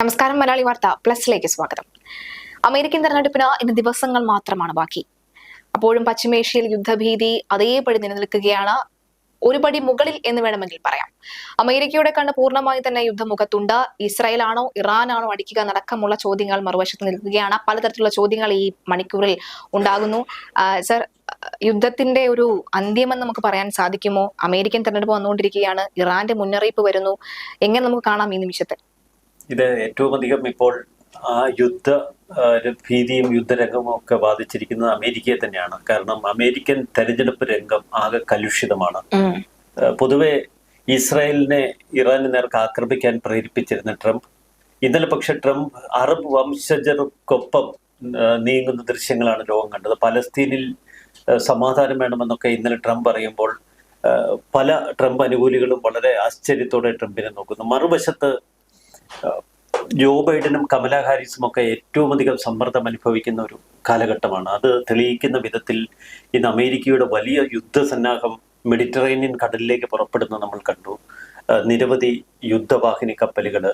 നമസ്കാരം മലയാളി വാർത്ത പ്ലസിലേക്ക് സ്വാഗതം. അമേരിക്കൻ തെരഞ്ഞെടുപ്പിന് ഇന്ന് ദിവസങ്ങൾ മാത്രമാണ് ബാക്കി. അപ്പോഴും പശ്ചിമേഷ്യയിൽ യുദ്ധഭീതി അതേപടി നിലനിൽക്കുകയാണ്. ഒരുപടി മുകളിൽ എന്ന് വേണമെങ്കിൽ പറയാം. അമേരിക്കയുടെ കണ്ണ് പൂർണമായി തന്നെ യുദ്ധമുഖത്തുണ്ട്. ഇസ്രായേലാണോ ഇറാനാണോ അടിക്കുക നടക്കമുള്ള ചോദ്യങ്ങൾ മറുവശത്ത് നിൽക്കുകയാണ്. പലതരത്തിലുള്ള ചോദ്യങ്ങൾ ഈ മണിക്കൂറിൽ ഉണ്ടാകുന്നു. സർ യുദ്ധത്തിന്റെ ഒരു അന്ത്യമെന്ന് നമുക്ക് പറയാൻ സാധിക്കുമോ? അമേരിക്കൻ തെരഞ്ഞെടുപ്പ് വന്നുകൊണ്ടിരിക്കുകയാണ്. ഇറാന്റെ മുന്നറിയിപ്പ് വരുന്നു. എങ്ങനെ നമുക്ക് കാണാം ഈ നിമിഷത്തെ? ഇത് ഏറ്റവും അധികം ഇപ്പോൾ ആ യുദ്ധ ഭീതിയും യുദ്ധരംഗവും ഒക്കെ ബാധിച്ചിരിക്കുന്നത് അമേരിക്കയെ തന്നെയാണ്. കാരണം അമേരിക്കൻ തെരഞ്ഞെടുപ്പ് രംഗം ആകെ കലുഷിതമാണ്. പൊതുവെ ഇസ്രായേലിനെ ഇറാന് നേർക്ക് ആക്രമിക്കാൻ പ്രേരിപ്പിച്ചിരുന്ന ട്രംപ് ഇന്നലെ പക്ഷെ ട്രംപ് അറബ് വംശജർക്കൊപ്പം നീങ്ങുന്ന ദൃശ്യങ്ങളാണ് ലോകം കണ്ടത്. പലസ്തീനിൽ സമാധാനം വേണമെന്നൊക്കെ ഇന്നലെ ട്രംപ് പറയുമ്പോൾ പല ട്രംപ് അനുകൂലികളും വളരെ ആശ്ചര്യത്തോടെ ട്രംപിനെ നോക്കുന്നു. മറുവശത്ത് ജോ ബൈഡനും കമല ഹാരിസും ഒക്കെ ഏറ്റവും അധികം സമ്മർദ്ദം അനുഭവിക്കുന്ന ഒരു കാലഘട്ടമാണ്. അത് തെളിയിക്കുന്ന വിധത്തിൽ ഇന്ന് അമേരിക്കയുടെ വലിയ യുദ്ധസന്നാഹം മെഡിറ്ററേനിയൻ കടലിലേക്ക് പുറപ്പെടുന്ന നമ്മൾ കണ്ടു. നിരവധി യുദ്ധവാഹിനി കപ്പലുകൾ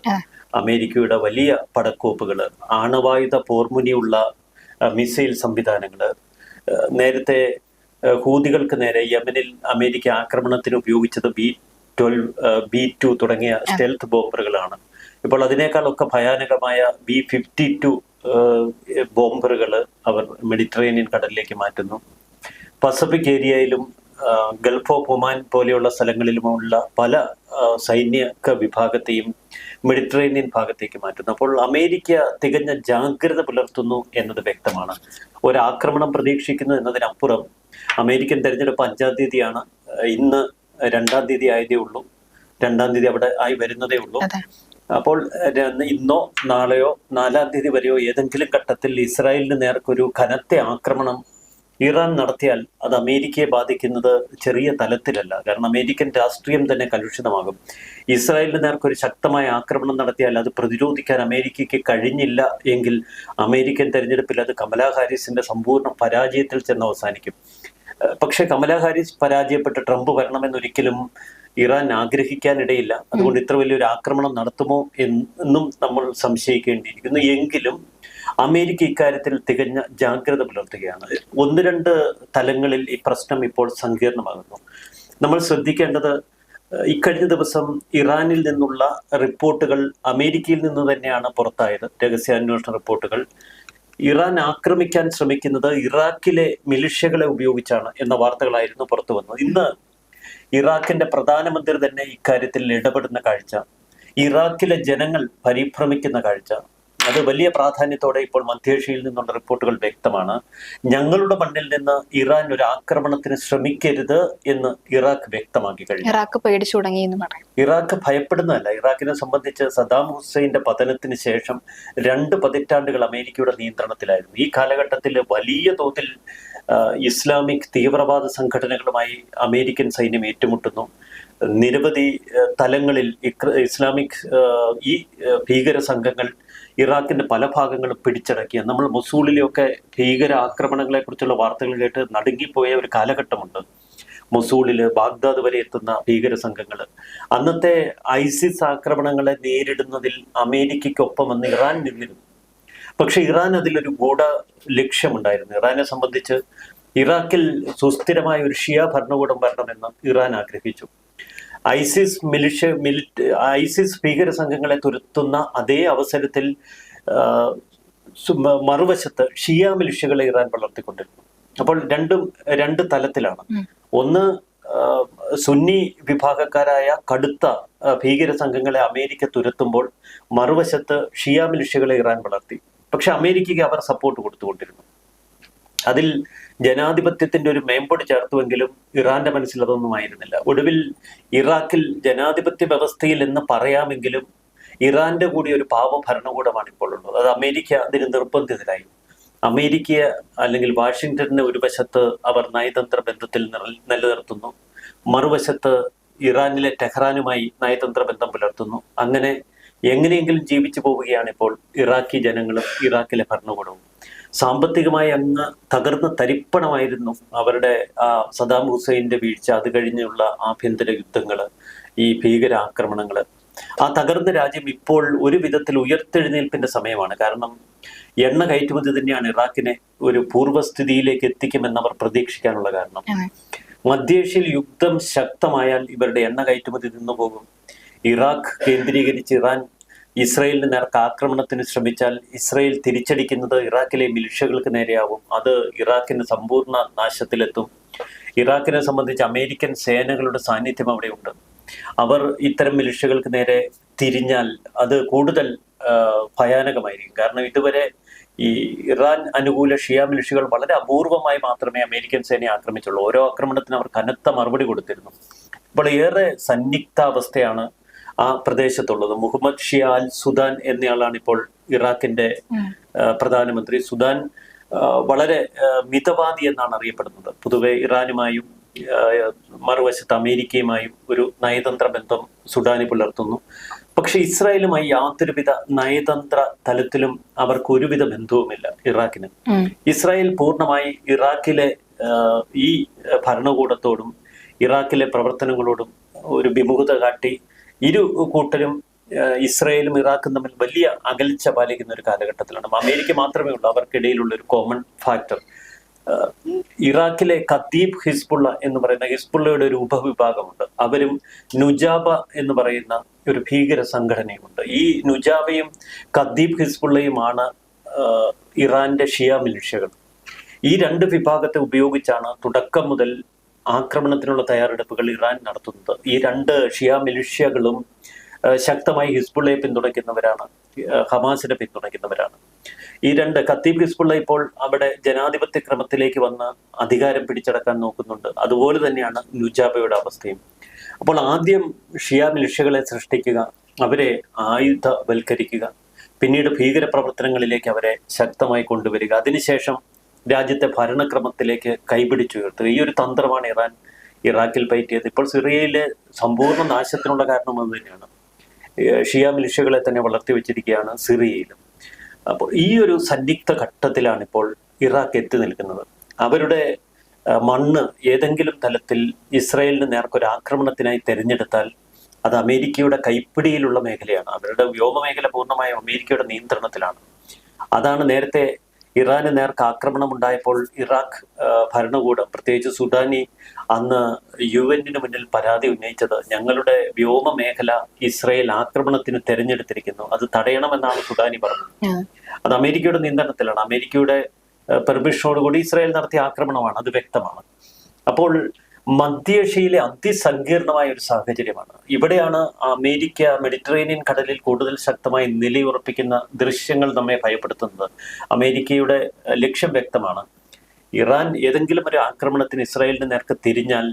അമേരിക്കയുടെ വലിയ പടക്കോപ്പുകൾ ആണവായുധ പോർമുനിയുള്ള മിസൈൽ സംവിധാനങ്ങൾ നേരത്തെ ഹൂതികൾക്ക് നേരെ യമനിൽ അമേരിക്ക ആക്രമണത്തിന് ഉപയോഗിച്ചത് ബി ട്വൽവ് ബി ടു തുടങ്ങിയ സ്റ്റെൽത്ത് ബോംബറുകളാണ്. ഇപ്പോൾ അതിനേക്കാളൊക്കെ ഭയാനകമായ ബി ഫിഫ്റ്റി ടു ബോംബറുകൾ അവർ മെഡിറ്ററേനിയൻ കടലിലേക്ക് മാറ്റുന്നു. പസഫിക് ഏരിയയിലും ഗൾഫ് ഓഫ് ഒമാൻ പോലെയുള്ള സ്ഥലങ്ങളിലുമുള്ള പല സൈനിക വിഭാഗത്തെയും മെഡിറ്ററേനിയൻ ഭാഗത്തേക്ക് മാറ്റുന്നു. അപ്പോൾ അമേരിക്ക തികഞ്ഞ ജാഗ്രത പുലർത്തുന്നു എന്നത് വ്യക്തമാണ്. ഒരാക്രമണം പ്രതീക്ഷിക്കുന്നു എന്നതിനപ്പുറം അമേരിക്കൻ തെരഞ്ഞെടുപ്പ് അഞ്ചാം തീയതിയാണ് ഇന്ന് രണ്ടാം തീയതി ആയതേ ഉള്ളൂ. രണ്ടാം തീയതി അവിടെ ആയി വരുന്നതേ ഉള്ളൂ. അപ്പോൾ ഇന്നോ നാളെയോ നാലാം തീയതി വരെയോ ഏതെങ്കിലും ഘട്ടത്തിൽ ഇസ്രായേലിന് നേർക്കൊരു കനത്ത ആക്രമണം ഇറാൻ നടത്തിയാൽ അത് അമേരിക്കയെ ബാധിക്കുന്നത് ചെറിയ തലത്തിലല്ല. കാരണം അമേരിക്കൻ രാഷ്ട്രീയം തന്നെ കലുഷിതമാകും. ഇസ്രായേലിന് നേർക്കൊരു ശക്തമായ ആക്രമണം നടത്തിയാൽ അത് പ്രതിരോധിക്കാൻ അമേരിക്കയ്ക്ക് കഴിഞ്ഞില്ല എങ്കിൽ അമേരിക്കൻ തെരഞ്ഞെടുപ്പിൽ അത് കമലാ ഹാരിസിന്റെ സമ്പൂർണ പരാജയത്തിൽ ചെന്ന് അവസാനിക്കും. പക്ഷേ കമലാ ഹാരിസ് പരാജയപ്പെട്ട് ട്രംപ് വരണമെന്നൊരിക്കലും ഇറാൻ ആഗ്രഹിക്കാനിടയില്ല. അതുകൊണ്ട് ഇത്ര വലിയൊരു ആക്രമണം നടത്തുമോ എന്നും നമ്മൾ സംശയിക്കേണ്ടിയിരിക്കുന്നു. എങ്കിലും അമേരിക്ക ഇക്കാര്യത്തിൽ തികഞ്ഞ ജാഗ്രത പുലർത്തുകയാണ്. ഒന്ന് രണ്ട് തലങ്ങളിൽ ഈ പ്രശ്നം ഇപ്പോൾ സങ്കീർണമാകുന്നു. നമ്മൾ ശ്രദ്ധിക്കേണ്ടത് ഇക്കഴിഞ്ഞ ദിവസം ഇറാനിൽ നിന്നുള്ള റിപ്പോർട്ടുകൾ അമേരിക്കയിൽ നിന്ന് തന്നെയാണ് പുറത്തായത്. രഹസ്യാന്വേഷണ റിപ്പോർട്ടുകൾ. ഇറാൻ ആക്രമിക്കാൻ ശ്രമിക്കുന്നത് ഇറാഖിലെ മിലിഷ്യകളെ ഉപയോഗിച്ചാണ് എന്ന വാർത്തകളായിരുന്നു പുറത്തു വന്നത് ഇന്ന് ഇറാഖിന്റെ പ്രധാനമന്ത്രി തന്നെ ഇക്കാര്യത്തിൽ ഇടപെടുന്ന കാഴ്ച. ഇറാഖിലെ ജനങ്ങൾ പരിഭ്രമിക്കുന്ന കാഴ്ച. അത് വലിയ പ്രാധാന്യത്തോടെ ഇപ്പോൾ മധ്യേഷ്യയിൽ നിന്നുള്ള റിപ്പോർട്ടുകൾ വ്യക്തമാണ്. ഞങ്ങളുടെ മണ്ണിൽ നിന്ന് ഇറാൻ ഒരു ആക്രമണത്തിന് ശ്രമിക്കരുത് എന്ന് ഇറാഖ് വ്യക്തമാക്കി കഴിഞ്ഞു. ഇറാഖ് പേടിച്ചു തുടങ്ങി എന്ന് പറയാം. ഇറാഖ് ഭയപ്പെടുന്നതല്ല. ഇറാഖിനെ സംബന്ധിച്ച് സദാം ഹുസൈന്റെ പതനത്തിന് ശേഷം രണ്ട് പതിറ്റാണ്ടുകൾ അമേരിക്കയുടെ നിയന്ത്രണത്തിലായിരുന്നു. ഈ കാലഘട്ടത്തിൽ വലിയ തോതിൽ ഇസ്ലാമിക് തീവ്രവാദ സംഘടനകളുമായി അമേരിക്കൻ സൈന്യം ഏറ്റുമുട്ടുന്നു. നിരവധി തലങ്ങളിൽ ഇസ്ലാമിക് ഈ ഭീകര സംഘങ്ങൾ ഇറാഖിന്റെ പല ഭാഗങ്ങളും പിടിച്ചടക്കിയ നമ്മൾ മൊസൂളിലെയൊക്കെ ഭീകര ആക്രമണങ്ങളെക്കുറിച്ചുള്ള വാർത്തകൾ കേട്ട് നടുങ്ങിപ്പോയ ഒരു കാലഘട്ടമുണ്ട്. മൊസൂളിൽ ബാഗ്ദാദ് വരെ എത്തുന്ന ഭീകര സംഘങ്ങൾ. അന്നത്തെ ഐസിസ് ആക്രമണങ്ങളെ നേരിടുന്നതിൽ അമേരിക്കയ്ക്കൊപ്പം വന്ന് ഇറാൻ നിന്നിരുന്നു. പക്ഷെ ഇറാൻ അതിലൊരു ഗൂഢ ലക്ഷ്യമുണ്ടായിരുന്നു. ഇറാനെ സംബന്ധിച്ച് ഇറാഖിൽ സുസ്ഥിരമായ ഒരു ഷിയ ഭരണകൂടം വരണമെന്ന് ഇറാൻ ആഗ്രഹിച്ചു. ഐസിസ് മിലിഷ്യ മിലിറ്റ് ഐസിസ് ഭീകര സംഘങ്ങളെ തുരുത്തുന്ന അതേ അവസരത്തിൽ മറുവശത്ത് ഷിയ മിലിഷ്യകളെ ഇറാൻ വളർത്തിക്കൊണ്ടിരുന്നു. അപ്പോൾ രണ്ടും രണ്ട് തലത്തിലാണ്. ഒന്ന് സുന്നി വിഭാഗക്കാരായ കടുത്ത ഭീകര സംഘങ്ങളെ അമേരിക്ക തുരത്തുമ്പോൾ മറുവശത്ത് ഷിയ മിലിഷ്യകളെ ഇറാൻ വളർത്തി. പക്ഷെ അമേരിക്കയ്ക്ക് അവർ സപ്പോർട്ട് കൊടുത്തുകൊണ്ടിരുന്നു. അതിൽ ജനാധിപത്യത്തിന്റെ ഒരു മേമ്പൊടി ചേർത്തുവെങ്കിലും ഇറാന്റെ മനസ്സിൽ അതൊന്നും ആയിരുന്നില്ല. ഒടുവിൽ ഇറാഖിൽ ജനാധിപത്യ വ്യവസ്ഥയിൽ എന്ന് പറയാമെങ്കിലും ഇറാന്റെ കൂടി ഒരു പാവ ഭരണകൂടമാണ് ഇപ്പോൾ ഉള്ളത്. അത് അമേരിക്ക അതിന് നിർബന്ധിതരായി. അമേരിക്ക അല്ലെങ്കിൽ വാഷിങ്ടണിന് ഒരു വശത്ത് അവർ നയതന്ത്ര ബന്ധത്തിൽ നിലനിർത്തുന്നു. മറുവശത്ത് ഇറാനിലെ ടെഹ്റാനുമായി നയതന്ത്ര ബന്ധം പുലർത്തുന്നു. അങ്ങനെ എങ്ങനെയെങ്കിലും ജീവിച്ചു പോവുകയാണ് ഇപ്പോൾ ഇറാഖി ജനങ്ങളും ഇറാഖിലെ ഭരണകൂടവും. സാമ്പത്തികമായി അങ്ങ് തകർന്ന തരിപ്പണമായിരുന്നു അവരുടെ ആ സദാം ഹുസൈന്റെ വീഴ്ച അത് കഴിഞ്ഞുള്ള ആഭ്യന്തര യുദ്ധങ്ങൾ ഈ ഭീകരാക്രമണങ്ങൾ ആ തകർന്ന രാജ്യം ഇപ്പോൾ ഒരു വിധത്തിൽ ഉയർത്തെഴുന്നേൽപ്പിന്റെ സമയമാണ്. കാരണം എണ്ണ കയറ്റുമതി തന്നെയാണ് ഇറാഖിനെ ഒരു പൂർവസ്ഥിതിയിലേക്ക് എത്തിക്കുമെന്ന് അവർ പ്രതീക്ഷിക്കാനുള്ള കാരണം. മധ്യേഷ്യയിൽ യുദ്ധം ശക്തമായാൽ ഇവരുടെ എണ്ണ കയറ്റുമതി നിന്നു പോകും ഇറാഖ് കേന്ദ്രീകരിച്ച് ഇറാൻ ഇസ്രയേലിന് നേർക്ക് ആക്രമണത്തിന് ശ്രമിച്ചാൽ ഇസ്രയേൽ തിരിച്ചടിക്കുന്നത് ഇറാഖിലെ മിലിഷ്യകൾക്ക് നേരെയാവും അത് ഇറാഖിന് സമ്പൂർണ നാശത്തിലെത്തും. ഇറാഖിനെ സംബന്ധിച്ച് അമേരിക്കൻ സേനകളുടെ സാന്നിധ്യം അവിടെയുണ്ട്. അവർ ഇത്തരം മിലിഷ്യകൾക്ക് നേരെ തിരിഞ്ഞാൽ അത് കൂടുതൽ ഭയാനകമായിരിക്കും. കാരണം ഇതുവരെ ഈ ഇറാൻ അനുകൂല ഷിയ മിലിഷ്യകൾ വളരെ അപൂർവമായി മാത്രമേ അമേരിക്കൻ സേനയെ ആക്രമിച്ചുള്ളൂ. ഓരോ ആക്രമണത്തിനും അവർ കനത്ത മറുപടി കൊടുത്തിരുന്നു. ഇപ്പോൾ ഏറെ സന്നിഗ്ധാവസ്ഥയാണ് ആ പ്രദേശത്തുള്ളത്. മുഹമ്മദ് ഷിയാൽ സുദാൻ എന്നയാളാണ് ഇപ്പോൾ ഇറാഖിന്റെ പ്രധാനമന്ത്രി. സുദാൻ വളരെ മിതവാദി എന്നാണ് അറിയപ്പെടുന്നത്. പൊതുവെ ഇറാനുമായും മറുവശത്ത് അമേരിക്കയുമായും ഒരു നയതന്ത്ര ബന്ധം സുഡാന് പുലർത്തുന്നു. പക്ഷെ ഇസ്രായേലുമായി യാതൊരുവിധ നയതന്ത്ര തലത്തിലും അവർക്ക് ഒരുവിധ ബന്ധവുമില്ല ഇറാഖിന്. ഇസ്രായേൽ പൂർണമായി ഇറാഖിലെ ഈ ഭരണകൂടത്തോടും ഇറാഖിലെ പ്രവർത്തനങ്ങളോടും ഒരു വിമുഖത കാട്ടി ഇരു കൂട്ടരും ഇസ്രയേലും ഇറാഖും തമ്മിൽ വലിയ അകൽച്ച പാലിക്കുന്ന ഒരു കാലഘട്ടത്തിലാണ്. അമേരിക്ക മാത്രമേ ഉള്ളൂ. അവർക്കിടയിലുള്ള ഒരു കോമൺ ഫാക്ടർ ഇറാഖിലെ ഖത്തീബ് ഹിസ്ബുള്ള എന്ന് പറയുന്ന ഹിസ്ബുള്ളയുടെ ഒരു ഉപവിഭാഗമുണ്ട്. അവരും നുജാബ എന്ന് പറയുന്ന ഒരു ഭീകര സംഘടനയുമുണ്ട്. ഈ നുജാബയും ഖത്തീബ് ഹിസ്ബുള്ളയുമാണ് ഇറാന്റെ ഷിയ മിലിഷ്യകൾ. ഈ രണ്ട് വിഭാഗത്തെ ഉപയോഗിച്ചാണ് തുടക്കം മുതൽ ആക്രമണത്തിനുള്ള തയ്യാറെടുപ്പുകൾ ഇറാൻ നടത്തുന്നത്. ഈ രണ്ട് ഷിയ മിലിഷ്യകളും ശക്തമായി ഹിസ്ബുള്ളയെ പിന്തുണയ്ക്കുന്നവരാണ് ഹമാസിനെ പിന്തുണയ്ക്കുന്നവരാണ്. ഈ രണ്ട് ഖത്തീബ് ഹിസ്ബുള്ള ഇപ്പോൾ അവിടെ ജനാധിപത്യ ക്രമത്തിലേക്ക് വന്ന് അധികാരം പിടിച്ചടക്കാൻ നോക്കുന്നുണ്ട്. അതുപോലെ തന്നെയാണ് നുജാബയുടെ അവസ്ഥയും. അപ്പോൾ ആദ്യം ഷിയ മിലിഷ്യകളെ സൃഷ്ടിക്കുക അവരെ ആയുധവൽക്കരിക്കുക പിന്നീട് ഭീകരപ്രവർത്തനങ്ങളിലേക്ക് അവരെ ശക്തമായി കൊണ്ടുവരിക. അതിനുശേഷം രാജ്യത്തെ ഭരണക്രമത്തിലേക്ക് കൈപിടിച്ചുയർത്തുക ഈ ഒരു തന്ത്രമാണ് ഇറാൻ ഇറാഖിൽ പയറ്റിയത് ഇപ്പോൾ സിറിയയിലെ സമ്പൂർണ നാശത്തിനുള്ള കാരണം അത് തന്നെയാണ്. ഷിയ മിലിഷ്യകളെ തന്നെ വളർത്തി വെച്ചിരിക്കുകയാണ് സിറിയയിലും. അപ്പോൾ ഈ ഒരു സന്നിഗ്ധ ഘട്ടത്തിലാണ് ഇപ്പോൾ ഇറാഖ് എത്തി നിൽക്കുന്നത്. അവരുടെ മണ്ണ് ഏതെങ്കിലും തലത്തിൽ ഇസ്രായേലിന് നേർക്കൊരു ആക്രമണത്തിനായി തിരഞ്ഞെടുത്താൽ അത് അമേരിക്കയുടെ കൈപ്പിടിയിലുള്ള മേഖലയാണ്. അവരുടെ വ്യോമമേഖല പൂർണമായും അമേരിക്കയുടെ നിയന്ത്രണത്തിലാണ്. അതാണ് നേരത്തെ ഇറാന് നേർക്ക് ആക്രമണം ഉണ്ടായപ്പോൾ ഇറാഖ് ഭരണകൂടം പ്രത്യേകിച്ച് സുഡാനി അന്ന് യു എന്നിന് മുന്നിൽ പരാതി ഉന്നയിച്ചത് ഞങ്ങളുടെ വ്യോമ മേഖല ഇസ്രയേൽ ആക്രമണത്തിന് തെരഞ്ഞെടുത്തിരിക്കുന്നു. അത് തടയണമെന്നാണ് സുഡാനി പറഞ്ഞത്. അത് അമേരിക്കയുടെ നിയന്ത്രണത്തിലാണ്. അമേരിക്കയുടെ പെർമിഷനോടുകൂടി ഇസ്രായേൽ നടത്തിയ ആക്രമണമാണ്. അത് വ്യക്തമാണ്. അപ്പോൾ മധ്യേഷ്യയിലെ അതിസങ്കീർണമായ ഒരു സാഹചര്യമാണ്. ഇവിടെയാണ് അമേരിക്ക മെഡിറ്ററേനിയൻ കടലിൽ കൂടുതൽ ശക്തമായി നിലയുറപ്പിക്കുന്ന ദൃശ്യങ്ങൾ നമ്മെ ഭയപ്പെടുത്തുന്നത്. അമേരിക്കയുടെ ലക്ഷ്യം വ്യക്തമാണ്. ഇറാൻ ഏതെങ്കിലും ഒരു ആക്രമണത്തിന് ഇസ്രായേലിന് നേർക്ക് തിരിഞ്ഞാൽ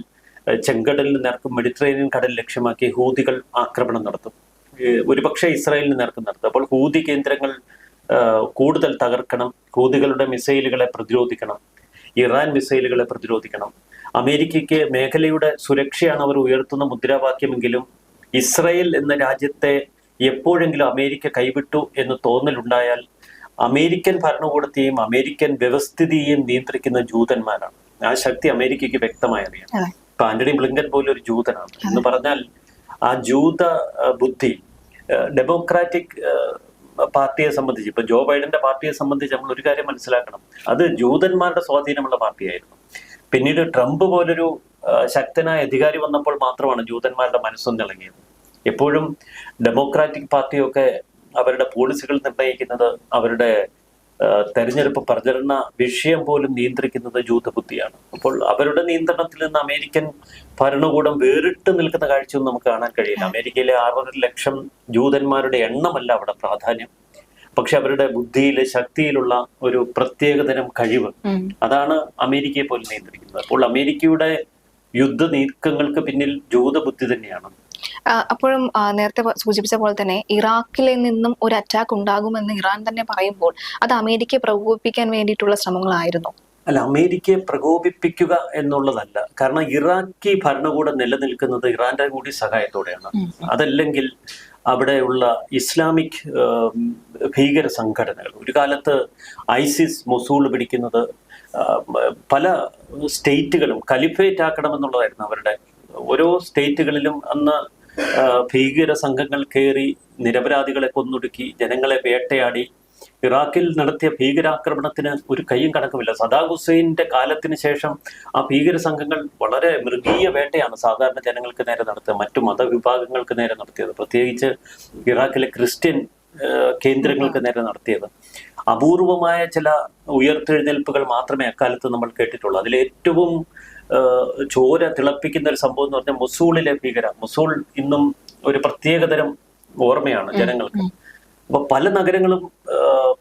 ചെങ്കടലിന് നേർക്ക് മെഡിറ്ററേനിയൻ കടൽ ലക്ഷ്യമാക്കി ഹൂതികൾ ആക്രമണം നടത്തും. ഒരുപക്ഷെ ഇസ്രായേലിന് നേർക്ക് നടത്തും. അപ്പോൾ ഹൂതി കേന്ദ്രങ്ങൾ കൂടുതൽ തകർക്കണം. ഹൂതികളുടെ മിസൈലുകളെ പ്രതിരോധിക്കണം. ഇറാൻ മിസൈലുകളെ പ്രതിരോധിക്കണം. അമേരിക്കയ്ക്ക് മേഖലയുടെ സുരക്ഷയാണ് അവർ ഉയർത്തുന്ന മുദ്രാവാക്യമെങ്കിലും ഇസ്രയേൽ എന്ന രാജ്യത്തെ എപ്പോഴെങ്കിലും അമേരിക്ക കൈവിട്ടു എന്ന് തോന്നലുണ്ടായാൽ അമേരിക്കൻ ഭരണകൂടത്തെയും അമേരിക്കൻ വ്യവസ്ഥിതിയെയും നിയന്ത്രിക്കുന്ന ജൂതന്മാരാണ്. ആ ശക്തി അമേരിക്കയ്ക്ക് വ്യക്തമായി അറിയാം. ഇപ്പൊ ആന്റണി ബ്ലിങ്കൻ പോലെ ഒരു ജൂതനാണ്. എന്ന് പറഞ്ഞാൽ ആ ജൂത ബുദ്ധി ഡെമോക്രാറ്റിക് പാർട്ടിയെ സംബന്ധിച്ച് ഇപ്പൊ ജോ ബൈഡന്റെ പാർട്ടിയെ സംബന്ധിച്ച് നമ്മൾ ഒരു കാര്യം മനസ്സിലാക്കണം. അത് ജൂതന്മാരുടെ സ്വാധീനമുള്ള പാർട്ടിയായിരുന്നു. പിന്നീട് ട്രംപ് പോലൊരു ശക്തനായ അധികാരി വന്നപ്പോൾ മാത്രമാണ് ജൂതന്മാരുടെ മനസ്സൊന്നിളങ്ങിയത് എപ്പോഴും ഡെമോക്രാറ്റിക് പാർട്ടിയൊക്കെ അവരുടെ പോളിസികൾ നിർണയിക്കുന്നത് അവരുടെ തെരഞ്ഞെടുപ്പ് പ്രചരണ വിഷയം പോലും നിയന്ത്രിക്കുന്നത് ജൂതബുദ്ധിയാണ് അപ്പോൾ അവരുടെ നിയന്ത്രണത്തിൽ നിന്ന് അമേരിക്കൻ ഭരണകൂടം വേറിട്ട് നിൽക്കുന്ന കാഴ്ചയൊന്നും നമുക്ക് കാണാൻ കഴിയില്ല. അമേരിക്കയിലെ ആറര ലക്ഷം ജൂതന്മാരുടെ എണ്ണമല്ല അവിടെ പ്രാധാന്യം. പക്ഷെ അവരുടെ ബുദ്ധിയിലെ ശക്തിയിലുള്ള ഒരു പ്രത്യേകതരം കഴിവ് അതാണ് അമേരിക്കയെ പോലും നിയന്ത്രിക്കുന്നത്. അപ്പോൾ അമേരിക്കയുടെ യുദ്ധ നീക്കങ്ങൾക്ക് പിന്നിൽ ജൂതബുദ്ധി തന്നെയാണ്. അപ്പോഴും നേരത്തെ സൂചിപ്പിച്ച പോലെ തന്നെ ഇറാഖിൽ നിന്നും ഒരു അറ്റാക്ക് ഉണ്ടാകുമെന്ന് ഇറാൻ തന്നെ പറയുമ്പോൾ അത് അമേരിക്കയെ പ്രകോപിപ്പിക്കാൻ വേണ്ടിയിട്ടുള്ള ശ്രമങ്ങളായിരുന്നു. അല്ല അമേരിക്കയെ പ്രകോപിപ്പിക്കുക എന്നുള്ളതല്ല. കാരണം ഇറാഖി ഭരണകൂടം നിലനിൽക്കുന്നത് ഇറാന്റെ കൂടി സഹായത്തോടെയാണ്. അതല്ലെങ്കിൽ അവിടെയുള്ള ഇസ്ലാമിക് ഭീകര സംഘടനകൾ. ഒരു കാലത്ത് ഐസിസ് മൊസൂൾ പിടിക്കുന്നത് പല സ്റ്റേറ്റുകളും കലിഫേറ്റ് ആക്കണമെന്നുള്ളതായിരുന്നു അവരുടെ ഓരോ സ്റ്റേറ്റുകളിലും അന്ന് ഭീകര സംഘങ്ങൾ കയറി നിരപരാധികളെ കൊന്നൊടുക്കി ജനങ്ങളെ വേട്ടയാടി. ഇറാഖിൽ നടത്തിയ ഭീകരാക്രമണത്തിന് ഒരു കൈയും കണക്കുമില്ല. സദാ ഹുസൈന്റെ കാലത്തിന് ശേഷം ആ ഭീകര സംഘങ്ങൾ വളരെ മൃഗീയ വേട്ടയാണ് സാധാരണ ജനങ്ങൾക്ക് നേരെ നടത്തിയത്. മറ്റു മതവിഭാഗങ്ങൾക്ക് നേരെ നടത്തിയത്. പ്രത്യേകിച്ച് ഇറാഖിലെ ക്രിസ്ത്യൻ കേന്ദ്രങ്ങൾക്ക് നേരെ നടത്തിയത്. അപൂർവമായ ചില ഉയർത്തെഴുന്നേൽപ്പുകൾ മാത്രമേ അക്കാലത്ത് നമ്മൾ കേട്ടിട്ടുള്ളൂ. ആ, ചോര തിളപ്പിക്കുന്ന ഒരു സംഭവം എന്ന് പറഞ്ഞാൽ മൊസൂളിലെ ഭീകര മൊസൂൾ ഇന്നും ഒരു പ്രത്യേകതരം ഓർമ്മയാണ് ജനങ്ങൾക്ക്. അപ്പൊ പല നഗരങ്ങളും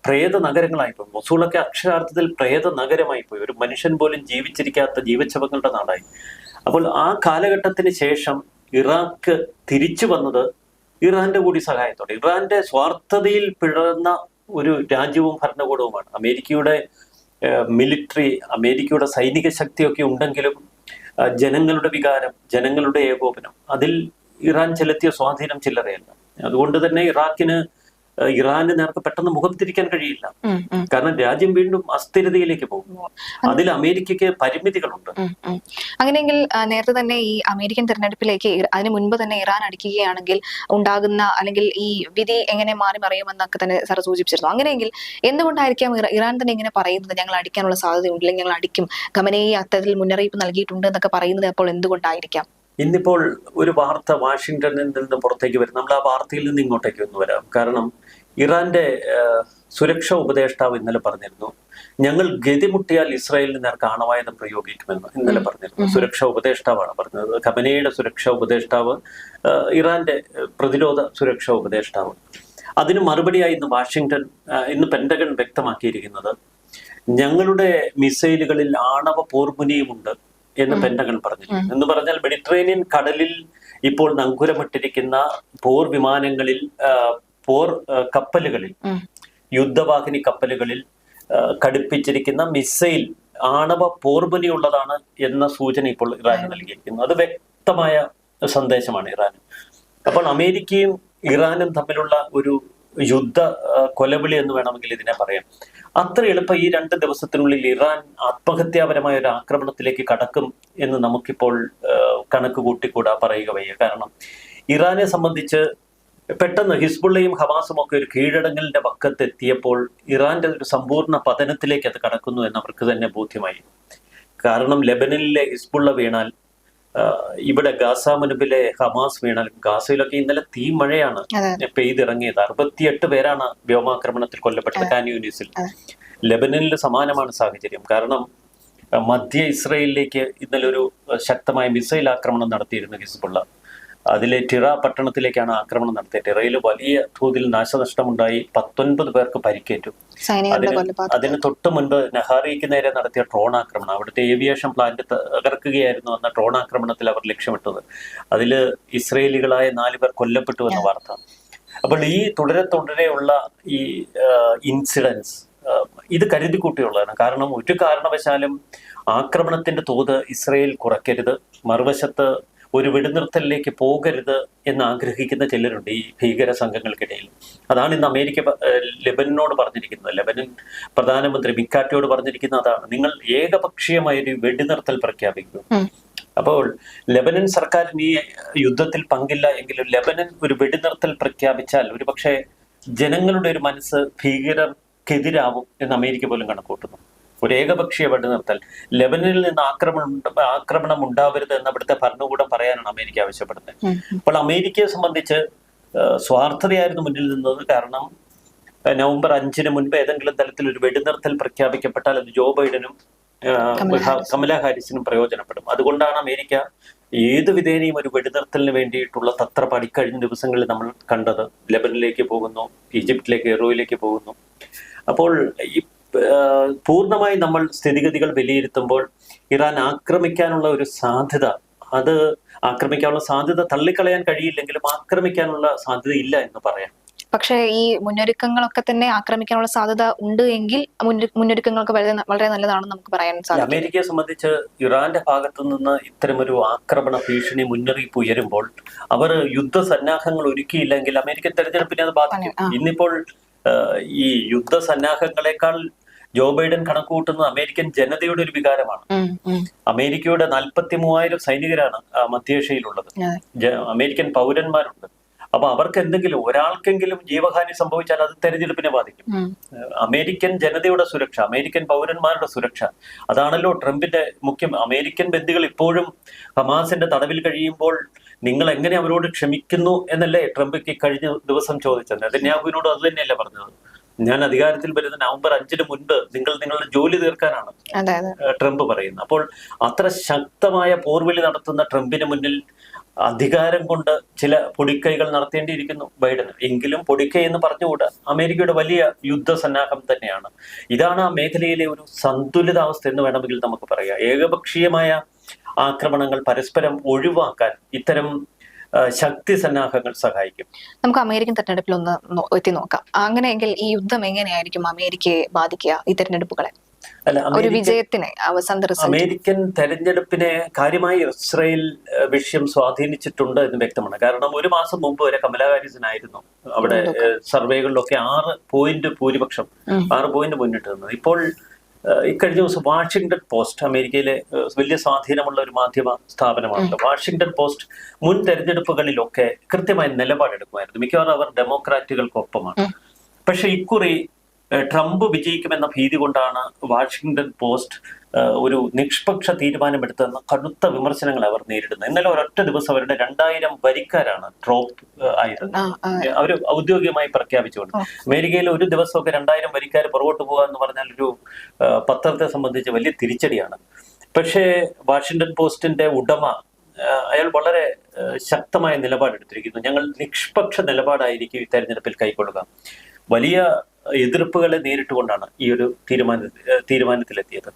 പ്രേത നഗരങ്ങളായിപ്പോയി മൊസൂളൊക്കെ അക്ഷരാർത്ഥത്തിൽ പ്രേത നഗരമായി പോയി. ഒരു മനുഷ്യൻ പോലും ജീവിച്ചിരിക്കാത്ത ജീവശവങ്ങളുടെ നാടായി. അപ്പോൾ ആ കാലഘട്ടത്തിന് ശേഷം ഇറാഖ് തിരിച്ചു വന്നത് ഇറാന്റെ കൂടി സഹായത്തോടെ. ഇറാന്റെ സ്വാർത്ഥതയിൽ പിഴർന്ന ഒരു രാജ്യവും ഭരണകൂടവുമാണ്. അമേരിക്കയുടെ മിലിറ്ററി അമേരിക്കയുടെ സൈനിക ശക്തിയൊക്കെ ഉണ്ടെങ്കിലും ജനങ്ങളുടെ വികാരം ജനങ്ങളുടെ ഏകോപനം അതിൽ ഇറാൻ ചെലുത്തിയ സ്വാധീനം ചില്ലറയല്ല. അതുകൊണ്ട് തന്നെ ഇറാഖിന് ഇറാന് നേർക്ക് പെട്ടെന്ന് മുഖം തിരിക്കാൻ കഴിയില്ല. കാരണം രാജ്യം വീണ്ടും അസ്ഥിരതയിലേക്ക് പോകും അതിൽ അമേരിക്കയ്ക്ക് പരിമിതികളുണ്ട്. അങ്ങനെയെങ്കിൽ നേരത്തെ തന്നെ ഈ അമേരിക്കൻ തെരഞ്ഞെടുപ്പിലേക്ക് അതിന് മുൻപ് തന്നെ ഇറാൻ അടിക്കുകയാണെങ്കിൽ ഉണ്ടാകുന്ന അല്ലെങ്കിൽ ഈ വിധി എങ്ങനെ മാറി മറിയുമെന്നൊക്കെ തന്നെ സാർ സൂചിപ്പിച്ചിരുന്നു. അങ്ങനെയെങ്കിൽ എന്തുകൊണ്ടായിരിക്കാം ഇറാൻ തന്നെ ഇങ്ങനെ പറയുന്നത്? ഞങ്ങൾ അടിക്കാനുള്ള സാധ്യതയുണ്ട്. അല്ലെങ്കിൽ ഞങ്ങൾ അടിക്കും. ഖമനയെ അത്തരത്തിൽ മുന്നറിയിപ്പ് നൽകിയിട്ടുണ്ട് എന്നൊക്കെ പറയുന്നത് അപ്പോൾ എന്തുകൊണ്ടായിരിക്കാം? ഇന്നിപ്പോൾ ഒരു വാർത്ത വാഷിങ്ടണിൽ നിന്ന് പുറത്തേക്ക് വരും. നമ്മൾ ആ വാർത്തയിൽ നിന്ന് ഇങ്ങോട്ടേക്ക് ഒന്ന് വരാം. കാരണം ഇറാന്റെ സുരക്ഷാ ഉപദേഷ്ടാവ് ഇന്നലെ പറഞ്ഞിരുന്നു ഞങ്ങൾ ഗതിമുട്ടിയാൽ ഇസ്രായേലിന് നേർക്ക് ആണവായുധം പ്രയോഗിക്കുമെന്ന് ഇന്നലെ പറഞ്ഞിരുന്നു. സുരക്ഷാ ഉപദേഷ്ടാവാണ് പറഞ്ഞത്. ഖമനയുടെ സുരക്ഷാ ഉപദേഷ്ടാവ് ഇറാന്റെ പ്രതിരോധ സുരക്ഷാ ഉപദേഷ്ടാവ്. അതിന് മറുപടിയായി ഇന്ന് വാഷിങ്ടൺ ഇന്ന് പെന്റഗൺ വ്യക്തമാക്കിയിരിക്കുന്നത് ഞങ്ങളുടെ മിസൈലുകളിൽ ആണവ പോർമുനിയുമുണ്ട് എന്ന് പെന്റഗൺ പറഞ്ഞു എന്ന് പറഞ്ഞാൽ മെഡിറ്ററേനിയൻ കടലിൽ ഇപ്പോൾ നങ്കുരമിട്ടിരിക്കുന്ന പോർ വിമാനങ്ങളിൽ പോർ കപ്പലുകളിൽ യുദ്ധവാഹിനി കപ്പലുകളിൽ ഘടിപ്പിച്ചിരിക്കുന്ന മിസൈൽ ആണവ പോർബലിയുള്ളതാണ് ഉള്ളതാണ് എന്ന സൂചന ഇപ്പോൾ ഇറാന് നൽകിയിരിക്കുന്നു. അത് വ്യക്തമായ സന്ദേശമാണ് ഇറാൻ അപ്പോൾ അമേരിക്കയും ഇറാനും തമ്മിലുള്ള ഒരു യുദ്ധ കൊലവിളി എന്ന് വേണമെങ്കിൽ ഇതിനെ പറയാം. അത്ര എളുപ്പം ഈ രണ്ട് ദിവസത്തിനുള്ളിൽ ഇറാൻ ആത്മഹത്യാപരമായ ഒരു ആക്രമണത്തിലേക്ക് കടക്കും എന്ന് നമുക്കിപ്പോൾ കണക്ക് കൂട്ടിക്കൂടാ പറയുക വയ്യ. കാരണം ഇറാനെ സംബന്ധിച്ച് പെട്ടെന്ന് ഹിസ്ബുള്ളയും ഹമാസും ഒക്കെ ഒരു കീഴടങ്ങലിന്റെ പക്കത്തെത്തിയപ്പോൾ ഇറാന്റെ ഒരു സമ്പൂർണ പതനത്തിലേക്ക് അത് കടക്കുന്നു എന്ന് അവർക്ക് തന്നെ ബോധ്യമായി. കാരണം ലെബനനിലെ ഹിസ്ബുള്ള വീണാൽ ഇവിടെ ഗാസ മുൻപിലെ ഹമാസ് വീണാൽ ഗാസയിലൊക്കെ ഇന്നലെ തീ മഴയാണ് പെയ്തിറങ്ങിയത്. അറുപത്തിയെട്ട് പേരാണ് വ്യോമാക്രമണത്തിൽ കൊല്ലപ്പെട്ടത് കാൻയൂനിസിൽ അതെ. ലെബനനിൽ സമാനമാണ് സാഹചര്യം. കാരണം മധ്യ ഇസ്രയേലിലേക്ക് ഇന്നലെ ഒരു ശക്തമായ മിസൈൽ ആക്രമണം നടത്തിയിരുന്നു ഹിസ്ബുള്ള. അതിലെ ടിറ പട്ടണത്തിലേക്കാണ് ആക്രമണം നടത്തിയത്. ടിറയിൽ വലിയ തോതിൽ നാശനഷ്ടമുണ്ടായി. പത്തൊൻപത് പേർക്ക് പരിക്കേറ്റു. അതിന് അതിന് തൊട്ട് മുൻപ് നഹാറിക്ക് നേരെ നടത്തിയ ഡ്രോൺ ആക്രമണം. അവിടുത്തെ ഏവിയേഷൻ പ്ലാന്റ് തകർക്കുകയായിരുന്നു എന്ന ഡ്രോൺ ആക്രമണത്തിൽ അവർ ലക്ഷ്യമിട്ടത്. അതിൽ ഇസ്രയേലികളായ നാല് പേർ കൊല്ലപ്പെട്ടു എന്ന വാർത്ത. അപ്പോൾ ഈ തുടരെ തുടരെയുള്ള ഈ ഇൻസിഡൻസ് ഇത് കരുതിക്കൂട്ടിയുള്ളതാണ്. കാരണം ഒരു കാരണവശാലും ആക്രമണത്തിന്റെ തോത് ഇസ്രയേൽ കുറയ്ക്കരുത്. മറുവശത്ത് ഒരു വെടിനിർത്തലിലേക്ക് പോകരുത് എന്ന് ആഗ്രഹിക്കുന്ന ചിലരുണ്ട് ഈ ഭീകര സംഘങ്ങൾക്കിടയിൽ. അതാണ് ഇന്ന് അമേരിക്ക ലെബനോട് ലെബനനോട് പറഞ്ഞിരിക്കുന്നത്. ലെബനൻ പ്രധാനമന്ത്രി മിക്കാറ്റിയോട് പറഞ്ഞിരിക്കുന്ന അതാണ്. നിങ്ങൾ ഏകപക്ഷീയമായ ഒരു വെടിനിർത്തൽ പ്രഖ്യാപിക്കും. അപ്പോൾ ലെബനൻ സർക്കാരിന് ഈ യുദ്ധത്തിൽ പങ്കില്ല എങ്കിലും ലെബനൻ ഒരു വെടിനിർത്തൽ പ്രഖ്യാപിച്ചാൽ ഒരുപക്ഷെ ജനങ്ങളുടെ ഒരു മനസ്സ് ഭീകരർക്കെതിരാവും എന്ന് അമേരിക്ക പോലും കണക്കൂട്ടുന്നു ഒരു ഏകപക്ഷീയ വെടിനിർത്തൽ ലെബനനിൽ നിന്ന് ആക്രമണം ആക്രമണം ഉണ്ടാവരുത് എന്ന് അവിടുത്തെ ഭരണകൂടം പറയാനാണ് അമേരിക്ക ആവശ്യപ്പെടുന്നത്. അപ്പോൾ അമേരിക്കയെ സംബന്ധിച്ച് സ്വാർത്ഥതയായിരുന്നു മുന്നിൽ നിന്നത് കാരണം നവംബർ അഞ്ചിന് മുൻപ് ഏതെങ്കിലും തലത്തിൽ ഒരു വെടിനിർത്തൽ പ്രഖ്യാപിക്കപ്പെട്ടാൽ അത് ജോ ബൈഡനും കമല ഹാരിസിനും പ്രയോജനപ്പെടും. അതുകൊണ്ടാണ് അമേരിക്ക ഏത് വിധേനയും ഒരു വെടിനിർത്തലിന് വേണ്ടിയിട്ടുള്ള തത്രപ്പാടി കഴിഞ്ഞ ദിവസങ്ങളിൽ നമ്മൾ കണ്ടത്. ലെബനിലേക്ക് പോകുന്നു ഈജിപ്തിലേക്ക് എറോയിലേക്ക് പോകുന്നു. അപ്പോൾ ഈ പൂർണമായി നമ്മൾ സ്ഥിതിഗതികൾ വിലയിരുത്തുമ്പോൾ ഇറാൻ ആക്രമിക്കാനുള്ള ഒരു സാധ്യത അത് ആക്രമിക്കാനുള്ള സാധ്യത തള്ളിക്കളയാൻ കഴിയില്ലെങ്കിലും ആക്രമിക്കാനുള്ള സാധ്യത ഇല്ല എന്ന് പറയാം. പക്ഷേ ഈ മുന്നൊരുക്കങ്ങളൊക്കെ തന്നെ ആക്രമിക്കാനുള്ള സാധ്യത ഉണ്ട് എങ്കിൽ മുന്നൊരു- മുന്നൊരുക്കങ്ങൾക്ക് വളരെ വളരെ നല്ലതാണെന്ന് നമുക്ക് പറയാൻ സാധിക്കും. അമേരിക്കയെ സംബന്ധിച്ച് ഇറാന്റെ ഭാഗത്തു നിന്ന് ഇത്തരമൊരു ആക്രമണ ഭീഷണി മുന്നറിയിപ്പ് ഉയരുമ്പോൾ അവർ യുദ്ധ സന്നാഹങ്ങൾ ഒരുക്കിയില്ലെങ്കിൽ അമേരിക്കൻ തെരഞ്ഞെടുപ്പിനെ അത് ബാധിക്കും. ഇന്നിപ്പോൾ ഈ യുദ്ധ യുദ്ധസന്നാഹങ്ങളെക്കാൾ ജോ ബൈഡൻ കണക്കുകൂട്ടുന്നത് അമേരിക്കൻ ജനതയുടെ ഒരു വികാരമാണ്. അമേരിക്കയുടെ നാൽപ്പത്തി മൂവായിരം സൈനികരാണ് മധ്യേഷ്യയിലുള്ളത്. അമേരിക്കൻ പൗരന്മാരുണ്ട്. അപ്പൊ അവർക്ക് എന്തെങ്കിലും ഒരാൾക്കെങ്കിലും ജീവഹാനി സംഭവിച്ചാൽ അത് തെരഞ്ഞെടുപ്പിനെ ബാധിക്കും. അമേരിക്കൻ ജനതയുടെ സുരക്ഷ അമേരിക്കൻ പൗരന്മാരുടെ സുരക്ഷ അതാണല്ലോ ട്രംപിന്റെ മുഖ്യം. അമേരിക്കൻ ബന്ധികൾ ഇപ്പോഴും ഹമാസിന്റെ തടവിൽ കഴിയുമ്പോൾ നിങ്ങൾ എങ്ങനെ അവരോട് ക്ഷമിക്കുന്നു എന്നല്ലേ ട്രംപ് കഴിഞ്ഞ ദിവസം ചോദിച്ചത്? നെതന്യാഹുവിനോട് അത് തന്നെയല്ലേ പറഞ്ഞത്? ഞാൻ അധികാരത്തിൽ വരുന്ന നവംബർ അഞ്ചിന് മുൻപ് നിങ്ങൾ നിങ്ങളുടെ ജോലി തീർക്കാനാണ് ട്രംപ് പറയുന്നത്. അപ്പോൾ അത്ര ശക്തമായ പോർവിളി നടത്തുന്ന ട്രംപിന് മുന്നിൽ അധികാരം കൊണ്ട് ചില പൊടിക്കൈകൾ നടത്തേണ്ടിയിരിക്കുന്നു ബൈഡന്. എങ്കിലും പൊടിക്കൈ എന്ന് പറഞ്ഞുകൂടാ? അമേരിക്കയുടെ വലിയ യുദ്ധസന്നാഹം തന്നെയാണ്. ഇതാണ് ആ മേഖലയിലെ ഒരു സന്തുലിതാവസ്ഥ എന്ന് വേണമെങ്കിൽ നമുക്ക് പറയാം. ഏകപക്ഷീയമായ ആക്രമണങ്ങൾ പരസ്പരം ഒഴിവാക്കാൻ ഇത്തരം ശക്തി സന്നാഹങ്ങൾ സഹായിക്കും. നമുക്ക് അമേരിക്കൻ തെരഞ്ഞെടുപ്പിൽ ഒന്ന് എത്തി നോക്കാം. അങ്ങനെയെങ്കിൽ ഈ യുദ്ധം എങ്ങനെയായിരിക്കും അമേരിക്കയെ ബാധിക്കുക ഈ തെരഞ്ഞെടുപ്പുകളെ? അല്ല ഒരു വിജയത്തിന് അവസാന അമേരിക്കൻ തെരഞ്ഞെടുപ്പിനെ കാര്യമായി ഇസ്രയേൽ വിഷയം സ്വാധീനിച്ചിട്ടുണ്ട് എന്ന് വ്യക്തമാണ്. കാരണം ഒരു മാസം മുമ്പ് വരെ കമലാ ഹാരിസിനായിരുന്നു അവിടെ സർവേകളിലൊക്കെ ആറ് പോയിന്റ് ഭൂരിപക്ഷം. ആറ് പോയിന്റ് മുന്നിട്ട് നിന്നത് ഇപ്പോൾ ഇക്കഴിഞ്ഞ ദിവസം വാഷിംഗ്ടൺ പോസ്റ്റ് അമേരിക്കയിലെ വലിയ സ്വാധീനമുള്ള ഒരു മാധ്യമ സ്ഥാപനമാണല്ലോ വാഷിംഗ്ടൺ പോസ്റ്റ് മുൻ തെരഞ്ഞെടുപ്പുകളിലൊക്കെ കൃത്യമായ നിലപാടെടുക്കുമായിരുന്നു. മിക്കവാറും അവർ ഡെമോക്രാറ്റുകൾക്കൊപ്പമാണ്. പക്ഷെ ഇക്കുറി ട്രംപ് വിജയിക്കുമെന്ന ഭീതി കൊണ്ടാണ് വാഷിങ്ടൺ പോസ്റ്റ് ഒരു നിഷ്പക്ഷ തീരുമാനമെടുത്തെന്ന് കടുത്ത വിമർശനങ്ങൾ അവർ നേരിടുന്നത് ഇന്നലെ ഒരൊറ്റ ദിവസം അവരുടെ രണ്ടായിരം വരിക്കാരാണ് ട്രോപ്പ് ആയിരുന്നത് ആയത്. അവർ ഔദ്യോഗികമായി പ്രഖ്യാപിച്ചുകൊണ്ട്. അമേരിക്കയിൽ ഒരു ദിവസമൊക്കെ രണ്ടായിരം വരിക്കാർ പുറകോട്ട് പോകുക എന്ന് പറഞ്ഞാൽ ഒരു പത്രത്തെ സംബന്ധിച്ച് വലിയ തിരിച്ചടിയാണ്. പക്ഷേ വാഷിങ്ടൺ പോസ്റ്റിന്റെ ഉടമ അയാൾ വളരെ ശക്തമായ നിലപാടെടുത്തിരിക്കുന്നു. ഞങ്ങൾ നിഷ്പക്ഷ നിലപാടായിരിക്കും ഈ തെരഞ്ഞെടുപ്പിൽ കൈക്കൊള്ളുക. വലിയ എതിർപ്പുകളെ നേരിട്ടുകൊണ്ടാണ് ഈ ഒരു തീരുമാന തീരുമാനത്തിലെത്തിയത്.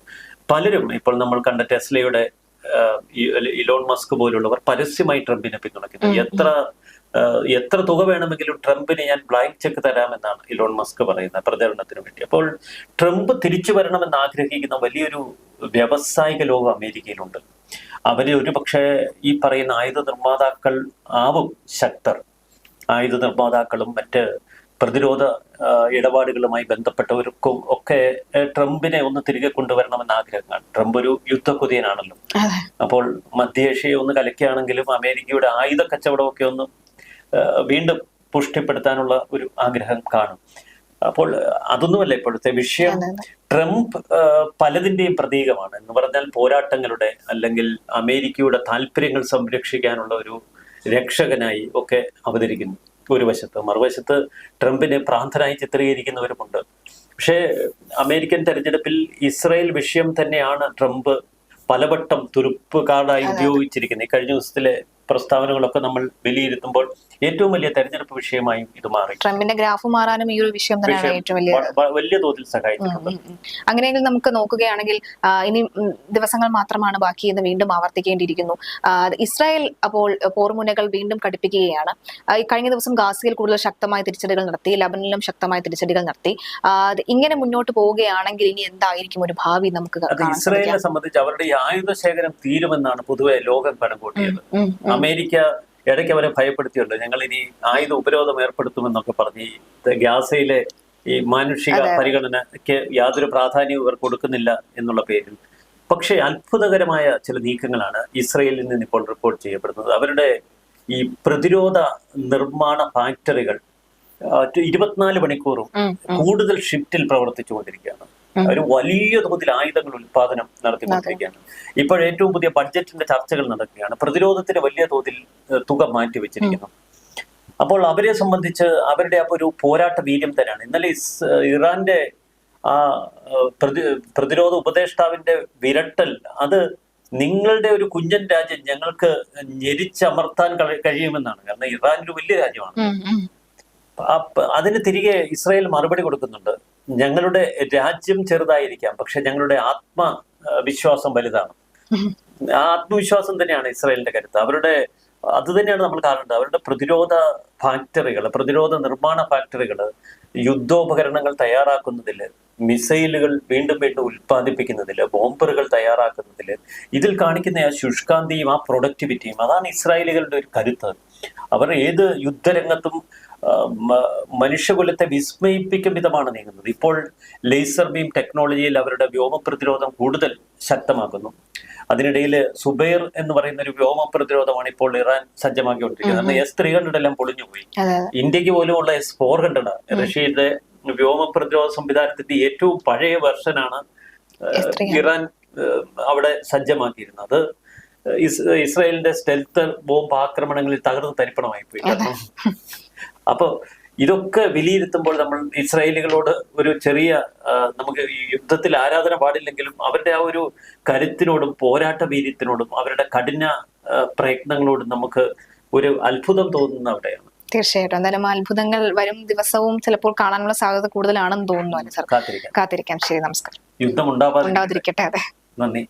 പലരും ഇപ്പോൾ നമ്മൾ കണ്ട ടെസ്ലയുടെ ഇലോൺ മസ്ക് പോലുള്ളവർ പരസ്യമായി ട്രംപിനെ പിന്തുണയ്ക്കുന്നു. എത്ര എത്ര തുക വേണമെങ്കിലും ട്രംപിനെ ഞാൻ ബ്ലാങ്ക് ചെക്ക് തരാമെന്നാണ് ഇലോൺ മസ്ക് പറയുന്നത് പ്രചരണത്തിന് വേണ്ടി. അപ്പോൾ ട്രംപ് തിരിച്ചു വരണമെന്ന് ആഗ്രഹിക്കുന്ന വലിയൊരു വ്യാവസായിക ലോകം അമേരിക്കയിലുണ്ട്. അവർ ഒരു പക്ഷേ ഈ പറയുന്ന ആയുധ നിർമ്മാതാക്കൾ ആവും ശക്തർ. ആയുധ നിർമ്മാതാക്കളും മറ്റ് പ്രതിരോധ ഇടപാടുകളുമായി ബന്ധപ്പെട്ടവർക്കും ഒക്കെ ട്രംപിനെ ഒന്ന് തിരികെ കൊണ്ടുവരണമെന്ന് ആഗ്രഹമാണ് ട്രംപ് ഒരു യുദ്ധക്കുതിയനാണല്ലോ. അപ്പോൾ മധ്യേഷ്യയെ ഒന്ന് കലക്കുകയാണെങ്കിലും അമേരിക്കയുടെ ആയുധ കച്ചവടമൊക്കെ ഒന്ന് വീണ്ടും പുഷ്ടിപ്പെടുത്താനുള്ള ഒരു ആഗ്രഹം കാണും. അപ്പോൾ അതൊന്നുമല്ല ഇപ്പോഴത്തെ വിഷയം. ട്രംപ് പലതിന്റെയും പ്രതീകമാണ്. എന്ന് പറഞ്ഞാൽ പോരാട്ടങ്ങളുടെ അല്ലെങ്കിൽ അമേരിക്കയുടെ താല്പര്യങ്ങൾ സംരക്ഷിക്കാനുള്ള ഒരു രക്ഷകനായി ഒക്കെ അവതരിക്കുന്നു. ഒരു വശത്ത് മറുവശത്ത് ട്രംപിനെ ഭ്രാന്തനായി ചിത്രീകരിക്കുന്നവരുമുണ്ട്. പക്ഷേ അമേരിക്കൻ തെരഞ്ഞെടുപ്പിൽ ഇസ്രയേൽ വിഷയം തന്നെയാണ് ട്രംപ് പലവട്ടം തുരുപ്പ് കാർഡായി ഉപയോഗിച്ചിരിക്കുന്നത്. ഈ കഴിഞ്ഞ ദിവസത്തിലെ പ്രസ്താവനകളൊക്കെ നമ്മൾ വിലയിരുത്തുമ്പോൾ ഏറ്റവും വലിയ തെരഞ്ഞെടുപ്പ് വിഷയമായും ഇത് മാറി. ട്രംപിന്റെ ഗ്രാഫ് മാറാനും ഈ ഒരു വിഷയം തന്നെയാണ് ഏറ്റവും വലിയ വലിയ തോതിൽ സഹായിച്ചിട്ടുണ്ട്. അങ്ങനെയെങ്കിൽ നമുക്ക് നോക്കുകയാണെങ്കിൽ ഇനി ദിവസങ്ങൾ മാത്രമാണ് ബാക്കി എന്ന് വീണ്ടും ആവർത്തിക്കേണ്ടിയിരിക്കുന്നു. ഇസ്രായേൽ അപ്പോൾ പോർമുനകൾ വീണ്ടും കടുപ്പിക്കുകയാണ്. കഴിഞ്ഞ ദിവസം ഗാസയിൽ കൂടുതൽ ശക്തമായ തിരിച്ചടികൾ നടത്തി ലബനിലും ശക്തമായ തിരിച്ചടികൾ നടത്തി. ഇങ്ങനെ മുന്നോട്ട് പോവുകയാണെങ്കിൽ ഇനി എന്തായിരിക്കും ഒരു ഭാവി നമുക്ക് ഇസ്രായേലിനെ സംബന്ധിച്ച് അവരുടെ ആയുധ ശേഖരം തീരുമെന്നാണ് പൊതുവെ ലോകം കണക്കൂട്ടിയത്. അമേരിക്ക ഇടയ്ക്ക് അവരെ ഭയപ്പെടുത്തിയുണ്ട് ഞങ്ങൾ ഇനി ആയുധ ഉപരോധം ഏർപ്പെടുത്തുമെന്നൊക്കെ പറഞ്ഞ് ഈ ഗാസയിലെ ഈ മാനുഷിക. പരിഗണനയ്ക്ക് യാതൊരു പ്രാധാന്യവും ഇവർ കൊടുക്കുന്നില്ല എന്നുള്ള പേരിൽ പക്ഷേ അത്ഭുതകരമായ ചില നീക്കങ്ങളാണ് ഇസ്രയേലിൽ നിന്ന് ഇപ്പോൾ റിപ്പോർട്ട് ചെയ്യപ്പെടുന്നത് അവരുടെ ഈ പ്രതിരോധ നിർമ്മാണ ഫാക്ടറികൾ ഇരുപത്തിനാല് മണിക്കൂറും. കൂടുതൽ ഷിഫ്റ്റിൽ പ്രവർത്തിച്ചുകൊണ്ടിരിക്കുകയാണ് ഒരു വലിയ തോതിൽ ആയുധങ്ങൾ ഉൽപാദനം നടത്തിക്കൊണ്ടിരിക്കുകയാണ്. ഇപ്പോൾ ഏറ്റവും പുതിയ ബഡ്ജറ്റിന്റെ ചർച്ചകൾ നടക്കുകയാണ്. പ്രതിരോധത്തിന് വലിയ തോതിൽ തുക തുക മാറ്റിവെച്ചിരിക്കുന്നു അപ്പോൾ അവരെ സംബന്ധിച്ച് അവരുടെ ഒരു പോരാട്ട വീര്യം തന്നെയാണ്. ഇന്നലെ ഇറാന്റെ ആ പ്രതി പ്രതിരോധ ഉപദേഷ്ടാവിന്റെ വിരട്ടൽ അത് നിങ്ങളുടെ ഒരു കുഞ്ഞൻ രാജ്യം ഞങ്ങൾക്ക് ഞെരിച്ചമർത്താൻ കഴി- കഴിയുമെന്നാണ്. കാരണം ഇറാൻ ഒരു വലിയ രാജ്യമാണ്. അതിന് തിരികെ ഇസ്രായേൽ മറുപടി കൊടുക്കുന്നുണ്ട്. ഞങ്ങളുടെ രാജ്യം ചെറുതായിരിക്കാം പക്ഷെ ഞങ്ങളുടെ ആത്മവിശ്വാസം വിശ്വാസം വലുതാണ്. ആ ആത്മവിശ്വാസം തന്നെയാണ് ഇസ്രായേലിന്റെ കരുത്ത്. അവരുടെ അത് തന്നെയാണ് നമ്മൾ കാണേണ്ടത്. അവരുടെ പ്രതിരോധ ഫാക്ടറികൾ പ്രതിരോധ നിർമ്മാണ ഫാക്ടറികൾ യുദ്ധോപകരണങ്ങൾ തയ്യാറാക്കുന്നതിൽ മിസൈലുകൾ വീണ്ടും വീണ്ടും ഉൽപ്പാദിപ്പിക്കുന്നതിൽ ബോംബറുകൾ തയ്യാറാക്കുന്നതിൽ ഇതിൽ കാണിക്കുന്ന ആ ശുഷ്കാന്തിയും ആ പ്രൊഡക്ടിവിറ്റിയും അതാണ് ഇസ്രായേലുകളുടെ ഒരു കരുത്ത്. അവർ ഏത് യുദ്ധരംഗത്തും മനുഷ്യകുലത്തെ വിസ്മയിപ്പിക്കും വിധമാണ് നീങ്ങുന്നത്. ഇപ്പോൾ ലേസർ ബീം ടെക്നോളജിയിൽ അവരുടെ വ്യോമ പ്രതിരോധം കൂടുതൽ ശക്തമാക്കുന്നു. അതിനിടയിൽ സുബൈർ എന്ന് പറയുന്ന ഒരു വ്യോമ പ്രതിരോധമാണ് ഇപ്പോൾ ഇറാൻ സജ്ജമാക്കിക്കൊണ്ടിരിക്കുന്നത്. കാരണം എസ് ത്രീ ഹൺഡ്രഡ് എല്ലാം പൊളിഞ്ഞുപോയി. ഇന്ത്യയ്ക്ക് പോലുമുള്ള എസ് ഫോർ ഹൺഡ്രഡ് റഷ്യയുടെ വ്യോമ പ്രതിരോധ സംവിധാനത്തിന്റെ ഏറ്റവും പഴയ വെർഷനാണ് ഇറാൻ അവിടെ സജ്ജമാക്കിയിരുന്നത്. ഇസ്രയേലിന്റെ ഇസ്രായേലിന്റെ സ്റ്റെൽത്ത് ബോംബ് ആക്രമണങ്ങളിൽ തകർന്ന് തരിപ്പണമായി പോയി കാരണം അപ്പൊ ഇതൊക്കെ വിലയിരുത്തുമ്പോൾ നമ്മൾ ഇസ്രായേലികളോട് ഒരു ചെറിയ നമുക്ക് ഈ യുദ്ധത്തിൽ ആരാധന പാടില്ലെങ്കിലും അവരുടെ ആ ഒരു കരുത്തിനോടും പോരാട്ട വീര്യത്തിനോടും അവരുടെ കഠിന പ്രയത്നങ്ങളോടും നമുക്ക് ഒരു അത്ഭുതം തോന്നുന്ന അവിടെയാണ്. തീർച്ചയായിട്ടും. എന്തായാലും അത്ഭുതങ്ങൾ വരും ദിവസവും ചിലപ്പോൾ കാണാനുള്ള സാധ്യത കൂടുതലാണെന്ന് തോന്നുന്നു കാത്തിരിക്കാം. ശരി നമസ്കാരം. യുദ്ധം ഉണ്ടാവാതിരിക്കട്ടെ അതെ. നന്ദി.